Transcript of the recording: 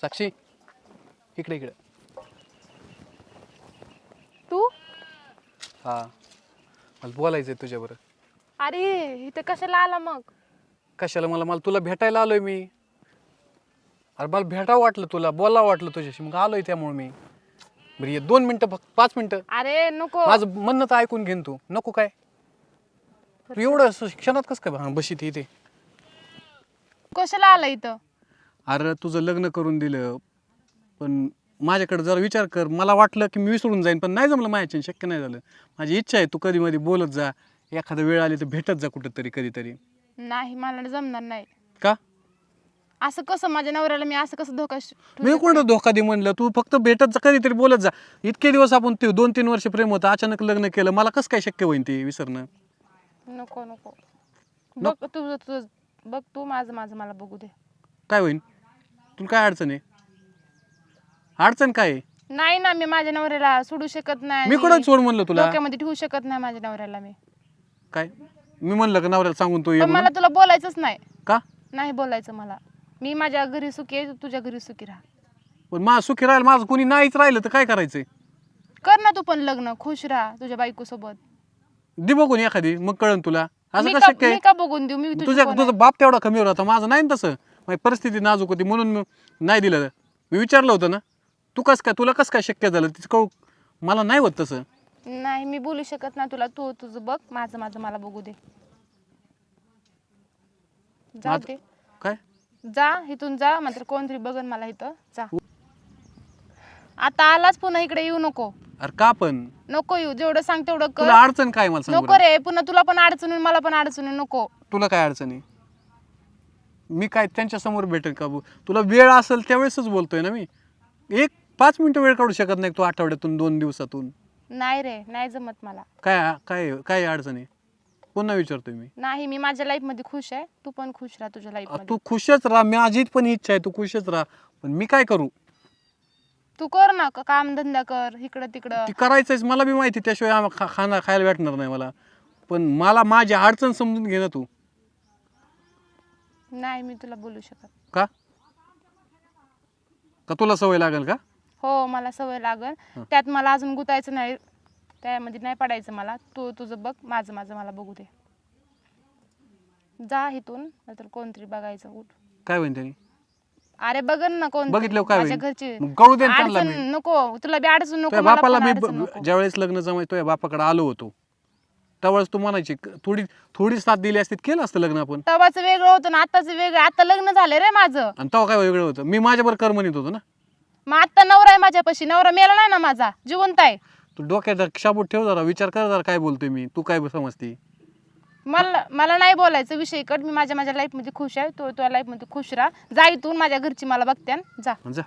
साक्षी इकडे इकडे. तू? हा. मला बोलायचं आहे तुझ्याबरोबर अरे इथे कशाला आला मग? कशाला मला मला तुला भेटायला आलोय मी. अरे मला भेटावं वाटलं तुला बोलावं वाटलं तुझ्याशी. मग आलोय त्यामुळे मी. बरं ये दोन मिनटं फक्त पाच मिनटं. अरे नको. माझं म्हणणं तर ऐकून घेन तू. नको काय? तू एवढं असं क्षणात कसं काय बशी इथे? कशाला आला इथं? अरे तुझं लग्न करून दिलं. पण माझ्याकडे जरा विचार कर. मला वाटलं की मी विसरून जाईन पण नाही जमलं माझ्याच्या शक्य नाही झालं. माझी इच्छा आहे तू कधी मध्ये बोलत जा. एखादा वेळ आली तर भेटत जा कुठंतरी कधीतरी. नाही मला जमणार नाही. का? असं कसं माझ्या नवऱ्याला मी असं कसं धोका श- ठेवू मी? कोणतं धोका दे म्हणलं? तू फक्त भेटत जा कधीतरी बोलत जा. इतके दिवस आपण ते दोन तीन वर्ष प्रेम होतं अचानक लग्न केलं. मला कसं काय शक्य होईन ते विसरणं? नको नको. बघ तुझं बघ तू माझं माझं मला बघू दे. काय होईन? तुला काय अडचण आहे? अडचण काय आहे? नाही ना मी माझ्या नवऱ्याला सोडू शकत नाही मी कुठं सोड म्हणलं तुला? डोक्यामध्ये ठेवू शकत नाही माझ्या नवऱ्याला मी. काय? मी म्हणलं का नवऱ्याला सांगून तो ये पण मला म्हणून? तुला बोलायचंच नाही. का? नाही बोलायचं मला. मी माझ्या घरी सुखी आहे तू तुझ्या घरी सुखी राहा. पण माझं सुखी राहिलं माझं कोणी नाहीच राहिलं तर काय करायचंय? कर ना तू पण लग्न खुश राहा तुझ्या बायको सोबत दे बघून एखादी मग कळन तुला. असं मी का का शक्य मी आहे का बघून देऊ? मी तुझी तुझ्या तुझा आहे? बाप तेवढा कमीवर होता माझं नाही ना तसं. माझी परिस्थिती नाजूक होती म्हणून मी नाही दिलं. मी विचारलं होतं ना तू कसं काय तुला कसं काय शक्य झालं? तिचं कळू मला नाही होत तसं. नाही मी बोलू शकत नाही तुला. तू तुझं बघ. माझं माझं मला बघू दे. जाऊ माझं- दे काय? जा इथून जा. मात्र कोणतरी बघन मला इथं. जा. आता आलाच पुन्हा इकडे येऊ नको. अरे का पण? नको येऊ. जेवढं सांग तेवढं कर. तुला अडचण काय मला सांग नको बरं? रे. पुन्हा तुला पण अडचण होईल मला पण अडचण होईल नको. तुला काय अडचण आहे? मी काय त्यांच्यासमोर भेटेल का बो- तुला वेळ असेल त्यावेळेसच बोलतोय ना मी. एक पाच मिनिटं वेळ काढू शकत नाही तू आठवड्यातून दोन दिवसातून. नाही रे नाही जमत मला. काय काय काय अडचण आहे? पुन्हा विचारतोय मी? नाही मी माझ्या लाईफमध्ये खुश आहे. तू पण खुश राहा तुझ्या लाईफमध्ये तू खुशच राहा. माझी पण इच्छा आहे तू खुशच राहा. पण मी काय करू? तू कर ना काम धंदा कर इकडं तिकडं. ती करायचंच मला बी माहिती त्याशिवाय आम्हा खा खाना खायला भेटणार नाही मला. पण मला माझी अडचण समजून घे ना तू. नाही मी तुला बोलू शकत का? का तुला सवय लागेल का? हो मला सवय लागल. त्यात मला अजून गुतायचं नाही. त्यामध्ये नाही पडायचं मला. तू तुझं बघ. माझं माझं मला बघू दे. जा इथून नाहीतर कोणतरी बघायचं उठ. काय होईन त्यांनी? अरे बघन ना कोण बघितल्यावर काय माझ्या होईल? घरचे. मग कळू दे ना त्यांना अडचण मी. नको. तुला बी अडचण नको. तुझ्या मला बापाला पण मी अडचण नको. ज्यावेळेस लग्न जमाय तुझ्या बापाकडे आलो होतो. त्यावेळेस तू म्हणायची थोडी थोडी साथ दिली असती तर केलं असतं लग्न आपण. तवाचं वेगळं होतं ना आताचं वेगळं आता लग्न झालंय रे माझं. आणि तेव्हा काय वेगळं होतं? मी माझ्यावर कर म्हणत होतो ना. मग आता नवरा आहे माझ्यापाशी नवरा मेला नाही ना माझा जिवंत आहे. तू डोक्यात शाबूत ठेव जरा विचार कर जरा काय बोलतोय मी तू काय समजते? मला मला नाही बोलायचं विषय कट मी माझ्या माझ्या लाईफमध्ये खुश आहे तो तुझ्या लाईफमध्ये खुश राहा. जा इथून माझ्या घरची मला बघते जा. जा.